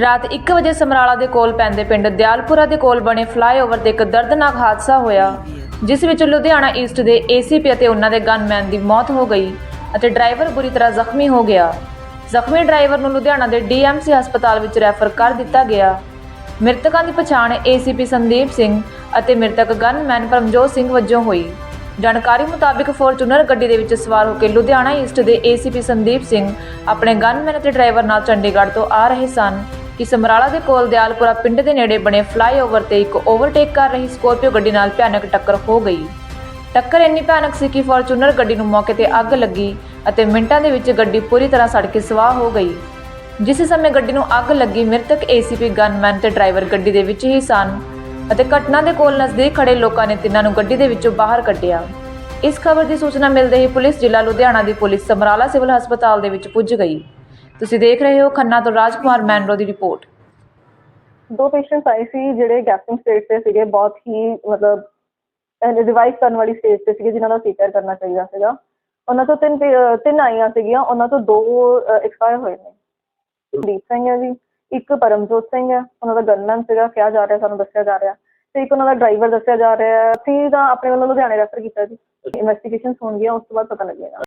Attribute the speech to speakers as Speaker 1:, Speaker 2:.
Speaker 1: ਰਾਤ 1 ਵਜੇ ਸਮਰਾਲਾ ਦੇ ਕੋਲ ਪੈਂਦੇ ਪਿੰਡ ਦਿਆਲਪੁਰਾ ਦੇ ਕੋਲ ਬਣੇ ਫਲਾਈਓਵਰ ਤੇ ਇੱਕ ਦਰਦਨਾਕ ਹਾਦਸਾ ਹੋਇਆ, ਜਿਸ ਵਿੱਚ ਲੁਧਿਆਣਾ ਈਸਟ ਦੇ ਏਸੀਪੀ ਅਤੇ ਉਹਨਾਂ ਦੇ ਗਨਮੈਨ ਦੀ ਮੌਤ ਹੋ ਗਈ ਅਤੇ ਡਰਾਈਵਰ ਬੁਰੀ ਤਰ੍ਹਾਂ ਜ਼ਖਮੀ ਹੋ ਗਿਆ। ਜ਼ਖਮੀ ਡਰਾਈਵਰ ਨੂੰ ਲੁਧਿਆਣਾ ਦੇ ਡੀਐਮਸੀ ਹਸਪਤਾਲ ਵਿੱਚ ਰੈਫਰ ਕਰ ਦਿੱਤਾ ਗਿਆ। ਮ੍ਰਿਤਕਾਂ ਦੀ ਪਛਾਣ ਏਸੀਪੀ ਸੰਦੀਪ ਸਿੰਘ ਅਤੇ ਮ੍ਰਿਤਕ ਗਨਮੈਨ ਪਰਮਜੋਤ ਸਿੰਘ ਵਜੋਂ ਹੋਈ। ਜਾਣਕਾਰੀ ਮੁਤਾਬਿਕ ਫੋਰਚੂਨਰ ਗੱਡੀ ਦੇ ਵਿੱਚ ਸਵਾਰ ਹੋ ਕੇ ਲੁਧਿਆਣਾ ਈਸਟ ਦੇ ਏਸੀਪੀ ਸੰਦੀਪ ਸਿੰਘ ਆਪਣੇ ਗਨਮੈਨ ਅਤੇ ਡਰਾਈਵਰ ਨਾਲ ਚੰਡੀਗੜ੍ਹ ਤੋਂ ਆ ਰਹੇ ਸਨ। ਕਿ ਸਮਰਾਲਾ ਦੇ ਕੋਲ ਦਿਆਲਪੁਰਾ ਪਿੰਡ ਦੇ ਨੇੜੇ ਬਣੇ ਫਲਾਈਓਵਰ ਤੇ ਇੱਕ ਓਵਰਟੇਕ ਕਰ ਰਹੀ ਸਕੋਰਪੀਓ ਗੱਡੀ ਨਾਲ ਭਿਆਨਕ ਟੱਕਰ ਹੋ ਗਈ। ਟੱਕਰ ਇੰਨੀ ਭਿਆਨਕ ਸੀ ਕਿ ਫੋਰਚੂਨਰ ਗੱਡੀ ਨੂੰ ਮੌਕੇ ਤੇ ਅੱਗ ਲੱਗੀ ਅਤੇ ਮਿੰਟਾਂ ਦੇ ਵਿੱਚ ਗੱਡੀ ਪੂਰੀ ਤਰ੍ਹਾਂ ਸੜ ਕੇ ਸਵਾਹ ਹੋ ਗਈ। ਜਿਸ ਸਮੇਂ ਗੱਡੀ ਨੂੰ ਅੱਗ ਲੱਗੀ, ਮ੍ਰਿਤਕ ਏਸੀਪੀ ਗਨਮੈਨ ਤੇ ਡਰਾਈਵਰ ਗੱਡੀ ਦੇ ਵਿੱਚ ਹੀ ਸਨ ਅਤੇ ਘਟਨਾ ਦੇ ਕੋਲ ਨਜ਼ਦੀਕ ਖੜੇ ਲੋਕਾਂ ਨੇ ਤਿੰਨਾਂ ਨੂੰ ਗੱਡੀ ਦੇ ਵਿੱਚੋਂ ਬਾਹਰ ਕੱਢਿਆ। ਇਸ ਖਬਰ ਦੀ ਸੂਚਨਾ ਮਿਲਦੇ ਹੀ ਪੁਲਿਸ ਜ਼ਿਲ੍ਹਾ ਲੁਧਿਆਣਾ ਦੀ ਪੁਲਿਸ ਸਮਰਾਲਾ ਸਿਵਲ ਹਸਪਤਾਲ ਦੇ ਵਿੱਚ ਪੁੱਜ ਗਈ। ਤੁਸੀਂ ਦੇਖ ਰਹੇ ਹੋ ਖੰਨਾ ਤੋਂ ਰਾਜਕੁਮਾਰ ਮੈਨਰੋ ਦੀ ਰਿਪੋਰਟ।
Speaker 2: ਦੋ ਪੇਸ਼ੈਂਟਸ ਆਏ ਸੀ ਜਿਹੜੇ ਗੈਸਟਿੰਗ ਸਟੇਜ ਤੇ ਸੀਗੇ, ਬਹੁਤ ਹੀ ਮਤਲਬ ਰਿਵਾਈਵ ਕਰਨ ਵਾਲੀ ਸਟੇਜ ਤੇ ਸੀਗੇ ਜਿਨ੍ਹਾਂ ਦਾ ਸੀਕਰ ਕਰਨਾ ਚਾਹੀਦਾ ਸੀਗਾ। ਉਹਨਾਂ ਤੋਂ ਤਿੰਨ ਤਿੰਨ ਆਈਆਂ ਸੀਗੀਆਂ, ਉਹਨਾਂ ਤੋਂ ਦੋ ਐਕਸਪਾਇਰ ਹੋਏ ਨੇ। ਦੀਪ ਸਿੰਘ ਹੈ ਜੀ, ਇੱਕ ਪਰਮਜੋਤ ਸਿੰਘ ਹੈ, ਉਹਨਾਂ ਦਾ ਗਨਮੈਨ ਸੀਗਾ, ਕਿਹਾ ਜਾ ਰਿਹਾ, ਸਾਨੂੰ ਦੱਸਿਆ ਜਾ ਰਿਹਾ। ਤੇ ਇੱਕ ਉਹਨਾਂ ਦਾ ਡਰਾਈਵਰ ਦੱਸਿਆ ਜਾ ਰਿਹਾ ਸੀ ਤਾਂ ਆਪਣੇ ਵੱਲੋਂ ਲੁਧਿਆਣੇ ਰੈਫਰ ਕੀਤਾ ਜੀ। ਇਨਵੈਸਟੀਗੇਸ਼ਨਸ ਹੋਣਗੀਆਂ, ਉਸ ਤੋਂ ਬਾਅਦ ਪਤਾ ਲੱਗੇਗਾ।